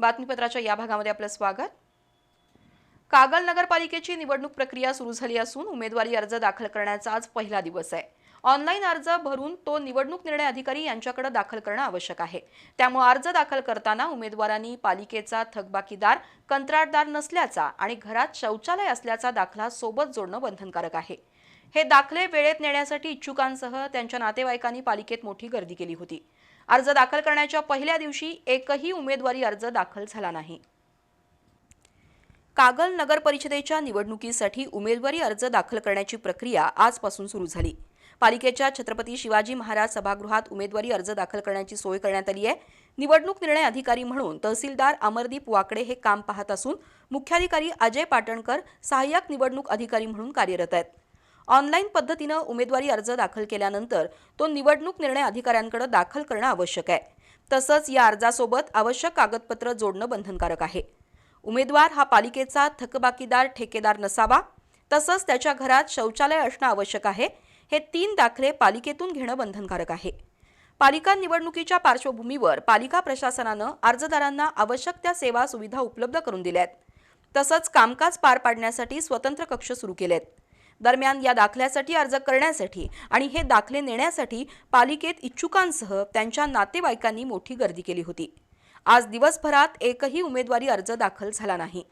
बातमीपत्राच्या या भागामध्ये आपलं स्वागत. कागल नगरपालिकेची निवडणूक प्रक्रिया सुरू झाली असून उमेदवारी अर्ज दाखल करण्याचा आज पहिला दिवस आहे. ऑनलाईन अर्ज भरून तो निवडणूक निर्णय अधिकारी यांच्याकडे दाखल करणं आवश्यक आहे. त्यामुळे अर्ज दाखल करताना उमेदवारांनी पालिकेचा थकबाकीदार कंत्राटदार नसल्याचा आणि घरात शौचालय असल्याचा दाखला सोबत जोडणं बंधनकारक आहे. हे दाखले वेळेत नेण्यासाठी इच्छुकांसह त्यांच्या नातेवाईकांनी पालिकेत मोठी गर्दी केली होती. अर्ज दाखल करण्याच्या पहिल्या दिवशी एकही उमेदवारी अर्ज दाखल झाला नाही. कागल नगर परिषदेच्या निवडणुकीसाठी उमेदवारी अर्ज दाखल करण्याची प्रक्रिया आजपासून सुरू झाली. पालिकेच्या छत्रपती शिवाजी महाराज सभागृहात उमेदवारी अर्ज दाखल करण्याची सोय करण्यात आली आहे. निवडणूक निर्णय अधिकारी म्हणून तहसीलदार अमरदीप वाकडे हे काम पाहत असून मुख्याधिकारी अजय पाटणकर सहाय्यक निवडणूक अधिकारी म्हणून कार्यरत आहेत. ऑनलाईन पद्धतीनं उमेदवारी अर्ज दाखल केल्यानंतर तो निवडणूक निर्णय अधिकाऱ्यांकडे दाखल करणं आवश्यक आहे. तसंच या अर्जासोबत आवश्यक कागदपत्र जोडणं बंधनकारक आहे. उमेदवार हा पालिकेचा थकबाकीदार ठेकेदार नसावा. तसंच त्याच्या घरात शौचालय असणं आवश्यक आहे. हे तीन दाखले पालिकेतून घेणं बंधनकारक आहे. पालिका निवडणुकीच्या पार्श्वभूमीवर पालिका प्रशासनानं अर्जदारांना आवश्यक त्या सेवा सुविधा उपलब्ध करून दिल्या आहेत तसंच कामकाज पार पाडण्यासाठी स्वतंत्र कक्ष सुरू केलेत. दरम्यान या दाखल्यासाठी अर्ज करण्यासाठी आणि हे दाखले नेण्यासाठी पालिकेत इच्छुकांसह त्यांच्या नातेवाईकांनी मोठी गर्दी केली होती. आज दिवसभरात एकही उमेदवारी अर्ज दाखल झाला नाही.